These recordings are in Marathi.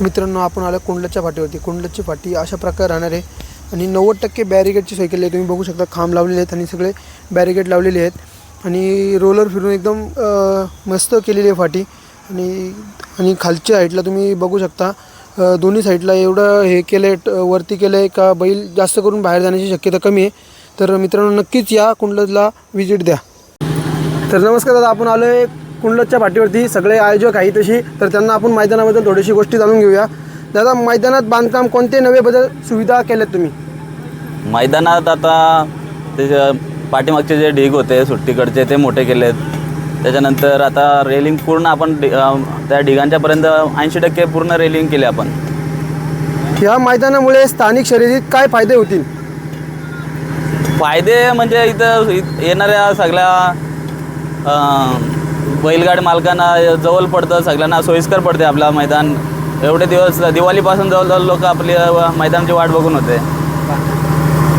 मित्रांनो आपण आलो कुंडलच्या फाटीवरती. कुंडलची फाटी अशा प्रकारे राहणार आहे. आणि नव्वद टक्के बॅरिगेडची सोय केली आहे. तुम्ही बघू शकता खांब लावलेले आहेत आणि सगळे बॅरिगेड लावलेले आहेत. आणि रोलर फिरून एकदम मस्त केलेली आहे फाटी. आणि आणि खालच्या साईडला तुम्ही बघू शकता दोन्ही साईडला एवढं हे केलं आहे वरती केलं आहे का बैल जास्त करून बाहेर जाण्याची शक्यता कमी आहे. तर मित्रांनो नक्कीच या कुंडलला व्हिजिट द्या. तर नमस्कार दादा आपण आलो आहे कुंडलच्या पाठीवरती सगळे आयोजक आहेत तशी तर त्यांना आपण मैदानाबद्दल थोडीशी गोष्टी जाणून घेऊया. दादा मैदानात बांधकाम कोणते नवे बदल सुविधा केल्यात तुम्ही? मैदानात आता ते जे पाठीमागचे जे ढीग होते सुट्टीकडचे ते मोठे केलेत. त्याच्यानंतर आता रेलिंग पूर्ण आपण त्या ढिगांच्यापर्यंत ऐंशी टक्के पूर्ण रेलिंग केली आपण. या मैदानामुळे स्थानिक शर्यतीत काय फायदे होतील? फायदे म्हणजे इथं येणाऱ्या सगळ्या अं, बैलगाडी मालकांना जवळ पडतं सगळ्यांना सोयीस्कर पडते आपलं मैदान. एवढे दिवस दिवाळीपासून जवळजवळ लोक आपली मैदानाची वाट बघून होते.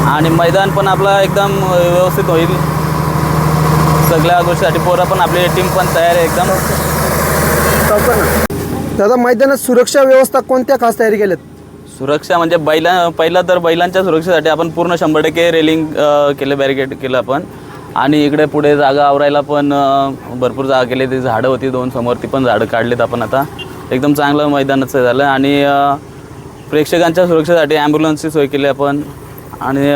आणि मैदान पण आपलं एकदम व्यवस्थित होईल. सगळ्या गोष्टीसाठी पोरं पण आपली टीम पण तयार आहे एकदम. दादा मैदानात सुरक्षा व्यवस्था कोणत्या खास तयारी केल्यात? सुरक्षा म्हणजे बैला पहिलं तर बैलांच्या सुरक्षेसाठी आपण पूर्ण शंभर टक्के रेलिंग केलं बॅरिकेड केलं आपण. आणि इकडे पुढे जागा आवरायला पण भरपूर जागा केली. ती झाडं होती दोन समोर ती पण झाडं काढलीत आपण आता. एकदम चांगलं मैदानाचं झालं. आणि प्रेक्षकांच्या सुरक्षेसाठी ॲम्ब्युलन्सची सोय केली आपण. आणि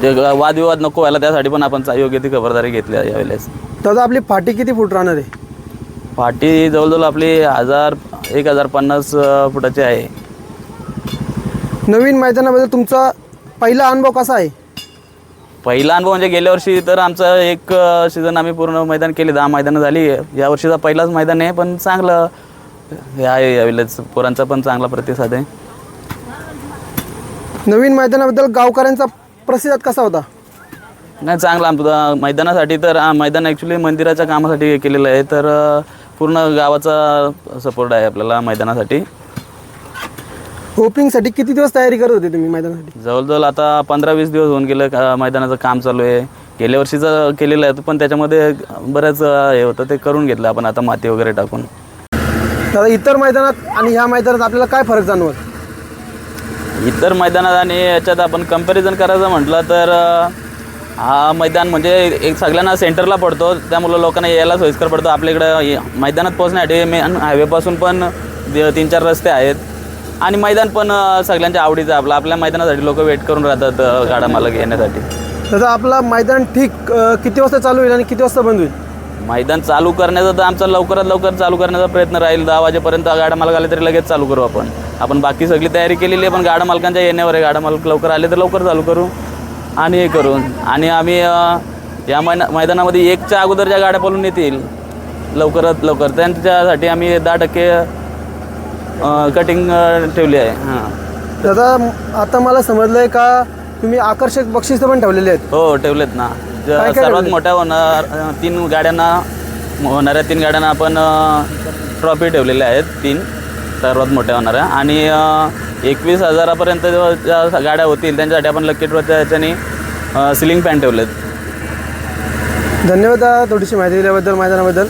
जे वादविवाद नको व्हायला त्यासाठी पण आपण योग्य ती खबरदारी घेतली आहे यावेळेस. दादा आपली फाटी किती फूट राहणार आहे? पाठी जवळजवळ आपली हजार एक हजार पन्नास फुटाची आहे. नवीन मैदानाबद्दल तुमचा पहिला अनुभव कसा आहे? पहिला अनुभव म्हणजे गेल्या वर्षी तर आमचं एक सीझन आम्ही पूर्ण मैदान केले दहा मैदानं झाली. या वर्षीचा पहिलाच मैदान आहे पण चांगलं. हे आहे यावेळेस पोरांचा पण चांगला प्रतिसाद आहे. नवीन मैदानाबद्दल गावकऱ्यांचा प्रतिसाद कसा होता? नाही चांगलं. आमचं मैदानासाठी तर मैदान ॲक्च्युली मंदिराच्या कामासाठी केलेलं आहे. तर पूर्ण गावाचा सपोर्ट आहे आपल्याला मैदानासाठी. ओपनिंगसाठी किती दिवस तयारी करत होते तुम्ही मैदानासाठी? जवळजवळ आता पंधरा वीस दिवस होऊन गेलं का मैदानाचं काम चालू आहे. गेल्या वर्षीचं केलेलं आहे पण त्याच्यामध्ये बऱ्याच अ, हे होतं ते करून घेतलं आपण आता माती वगैरे टाकून. दादा इतर मैदानात आणि ह्या मैदानात आपल्याला काय फरक जाणवत? इतर मैदानात आणि याच्यात आपण कंपॅरिझन करायचं म्हटलं तर अ, हा मैदान म्हणजे एक सगळ्यांना सेंटरला पडतो त्यामुळं लोकांना यायला सोयीस्कर पडतो. आपल्या इकडं ये- मैदानात पोहोचण्यासाठी मेन हायवेपासून पण दि- तीन चार रस्ते आहेत. आणि मैदान पण अ, सगळ्यांच्या आवडीचं आहे आपलं. आपल्या मैदानासाठी लोक वेट करून राहतात अ, गाडा मालक येण्यासाठी दादा आपला मैदान ठीक अं, किती वाजता चालू होईल आणि किती वाजता बंद होईल? मैदान चालू करण्याचा तर आमचा लवकरात लवकर चालू करण्याचा प्रयत्न राहील. दहा वाजेपर्यंत गाड्या मालक आले तरी लगेच चालू करू आपण. आपण बाकी सगळी तयारी केलेली आहे पण गाड्या मालकांच्या येण्यावर आहे. गाड्या मालक लवकर आले तर लवकर चालू करू आणि हे करू आणि आम्ही अ, या मैना मैदानामध्ये एकच्या अगोदर ज्या गाड्या पळून येतील लवकरात लवकर. त्यांच्यासाठी आम्ही दहा टक्के कटिंग ठेवली आहे. हां. दादा आता मला समजलं आहे का तुम्ही आकर्षक बक्षिसं पण ठेवलेले आहेत? हो ठेवलेत ना. ज- काय काय सर्वात? मोठ्या होणार अ, तीन गाड्यांना होणाऱ्या तीन गाड्यांना आपण ट्रॉफी ठेवलेल्या आहेत तीन. सर्वात मोठ्या होणाऱ्या. आणि एकवीस हजारापर्यंत जेव्हा ज्या गाड्या होतील त्यांच्यासाठी आपण लकी ड्रॉच्या ह्याच्यानी सिलिंग फॅन ठेवलेत. धन्यवाद दादा थोडीशी माहिती दिल्याबद्दल मैदानाबद्दल.